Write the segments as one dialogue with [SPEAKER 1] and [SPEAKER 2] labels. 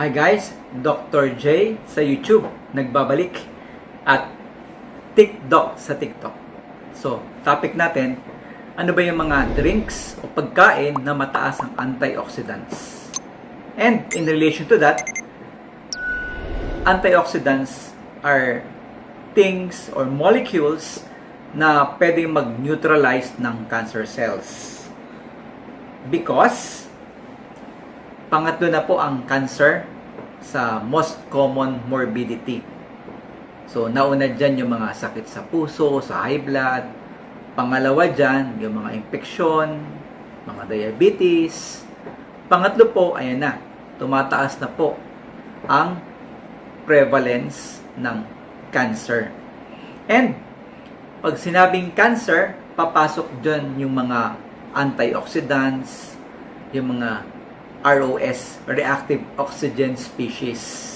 [SPEAKER 1] Hi guys, Dr. J sa YouTube nagbabalik at TikTok sa TikTok. So, topic natin, ano ba yung mga drinks o pagkain na mataas ang antioxidants? And in relation to that, antioxidants are things or molecules na pwedeng mag-neutralize ng cancer cells. Because, pangatlo na po ang cancer sa most common morbidity. So, nauna dyan yung mga sakit sa puso, sa high blood. Pangalawa dyan, yung mga infeksyon, mga diabetes. Pangatlo po, ayan na, tumataas na po ang prevalence ng cancer. And, pag sinabing cancer, papasok dyan yung mga antioxidants, yung mga ROS, Reactive Oxygen Species.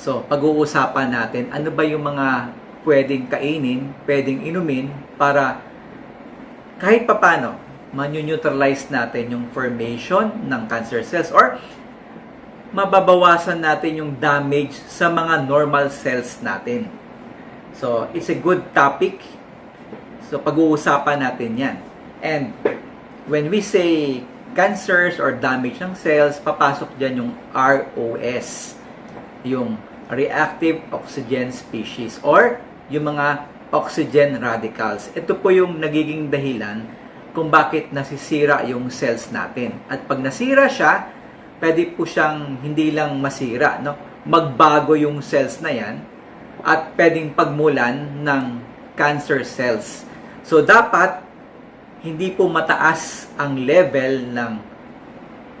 [SPEAKER 1] So, pag-uusapan natin, ano ba yung mga pwedeng kainin, pwedeng inumin para kahit papano, manu-neutralize natin yung formation ng cancer cells or mababawasan natin yung damage sa mga normal cells natin. So, it's a good topic. So, pag-uusapan natin yan. And, when we say cancers or damage ng cells, papasok dyan yung ROS, yung reactive oxygen species or yung mga oxygen radicals. Ito po yung nagiging dahilan kung bakit nasisira yung cells natin. At pag nasira siya, pwede po siyang hindi lang masira, no? magbago yung cells na yan at pwedeng pagmulan ng cancer cells. So, dapat hindi po mataas ang level ng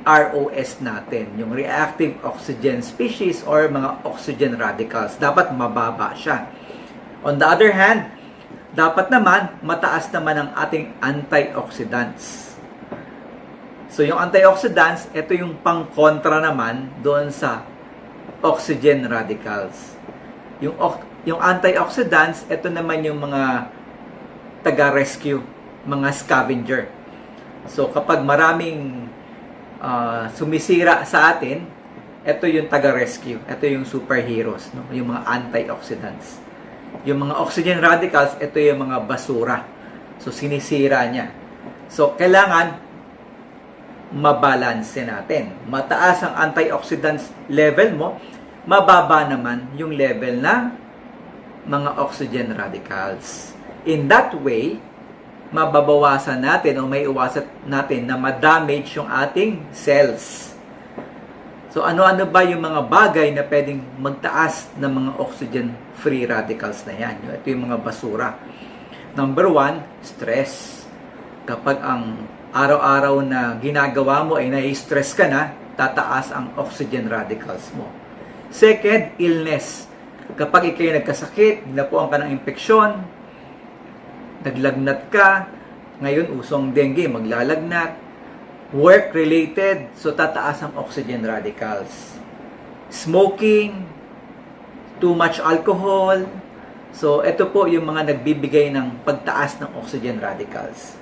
[SPEAKER 1] ROS natin, yung reactive oxygen species or mga oxygen radicals. Dapat mababa siya. On the other hand, dapat naman mataas naman ang ating antioxidants. So yung antioxidants, ito yung pang-kontra naman doon sa oxygen radicals. Yung yung antioxidants, ito naman yung mga taga-rescue, mga scavenger. So kapag maraming uh, sumisira sa atin, ito yung taga-rescue. Ito yung superheroes, no? yung mga antioxidants. Yung mga oxygen radicals, ito yung mga basura. So, sinisira niya. So, kailangan mabalanse natin. Mataas ang antioxidants level mo, mababa naman yung level ng mga oxygen radicals. In that way, mababawasan natin o may iwasan natin na ma-damage yung ating cells. So ano-ano ba yung mga bagay na pwedeng magtaas ng mga oxygen free radicals na yan? Ito yung mga basura. Number one, stress. Kapag ang araw-araw na ginagawa mo ay nai-stress ka na, tataas ang oxygen radicals mo. Second, illness. Kapag ikay nagkasakit, napuan ka ng infeksyon, naglagnat ka, ngayon usong dengue, maglalagnat, work-related, so tataas ang oxygen radicals. Smoking, too much alcohol, so ito po yung mga nagbibigay ng pagtaas ng oxygen radicals.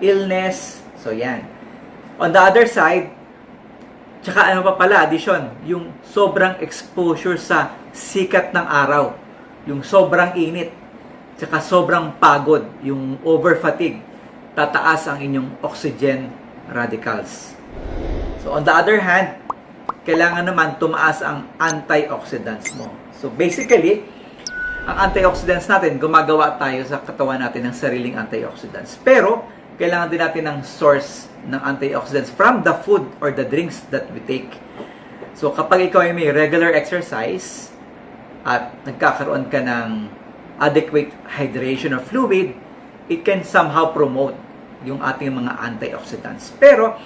[SPEAKER 1] Illness, so yan. On the other side, tsaka ano pa pala, addition, yung sobrang exposure sa sikat ng araw, yung sobrang init, tsaka sobrang pagod, yung over fatigue, tataas ang inyong oxygen radicals. So on the other hand, kailangan naman tumaas ang antioxidants mo. So basically, ang antioxidants natin, gumagawa tayo sa katawan natin ng sariling antioxidants. Pero, kailangan din natin ng source ng antioxidants from the food or the drinks that we take. So kapag ikaw ay may regular exercise at nagkakaroon ka ng adequate hydration or fluid, it can somehow promote yung ating mga antioxidants. Pero,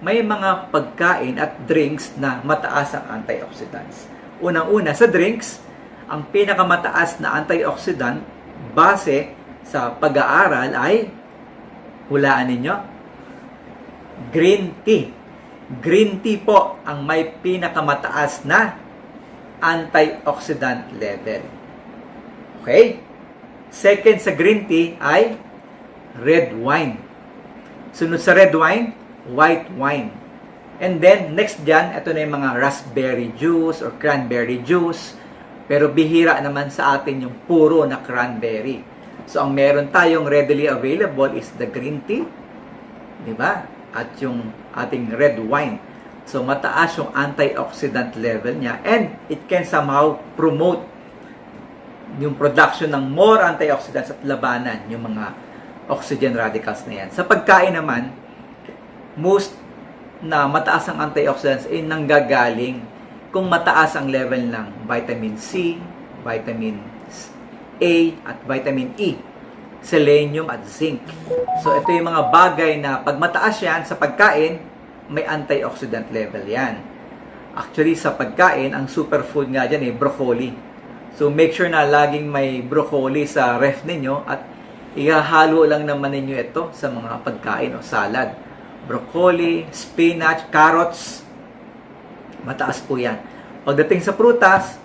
[SPEAKER 1] may mga pagkain at drinks na mataas ang antioxidants. Unang-una, sa drinks, ang pinakamataas na antioxidant base sa pag-aaral ay, hulaan ninyo, green tea. Green tea po ang may pinakamataas na antioxidant level. Okay? Second sa green tea ay red wine. Sunod sa red wine, white wine. And then, next dyan, ito na yung mga raspberry juice or cranberry juice. Pero bihira naman sa atin yung puro na cranberry. So, ang meron tayong readily available is the green tea, di ba? At yung ating red wine. So, mataas yung antioxidant level niya and it can somehow promote yung production ng more antioxidants at labanan yung mga oxygen radicals na yan. Sa pagkain naman, most na mataas ang antioxidants ay nanggagaling kung mataas ang level ng vitamin C, vitamin A, at vitamin E, selenium at zinc. So ito yung mga bagay na pag mataas yan sa pagkain, may antioxidant level yan. Actually, sa pagkain, ang superfood nga dyan eh, broccoli. So make sure na laging may broccoli sa ref ninyo at ihahalo lang naman ninyo ito sa mga pagkain o salad. Broccoli, spinach, carrots, mataas po yan. Pagdating sa prutas,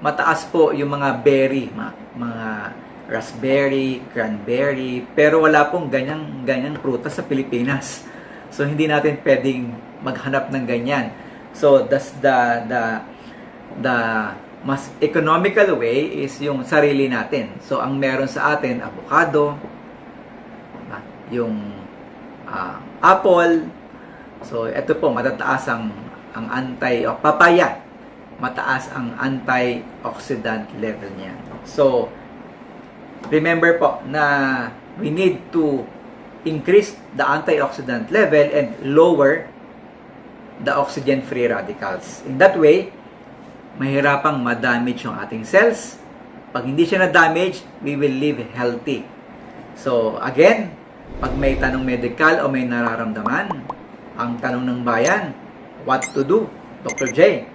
[SPEAKER 1] mataas po yung mga berry, mga, mga raspberry, cranberry, pero wala pong ganyang, ganyang prutas sa Pilipinas. So, hindi natin pwedeng maghanap ng ganyan. So, that's the, the, the mas economical way is yung sarili natin. So, ang meron sa atin, avocado, diba? yung ah, apple. So, ito po, matataas ang, ang anti, o papaya, mataas ang antioxidant level niya. So, remember po na we need to increase the antioxidant level and lower the oxygen-free radicals. In that way, mahirapang ma-damage yung ating cells. Pag hindi siya na-damage, we will live healthy. So, again, pag may tanong medical o may nararamdaman, ang tanong ng bayan, what to do? Dr. J.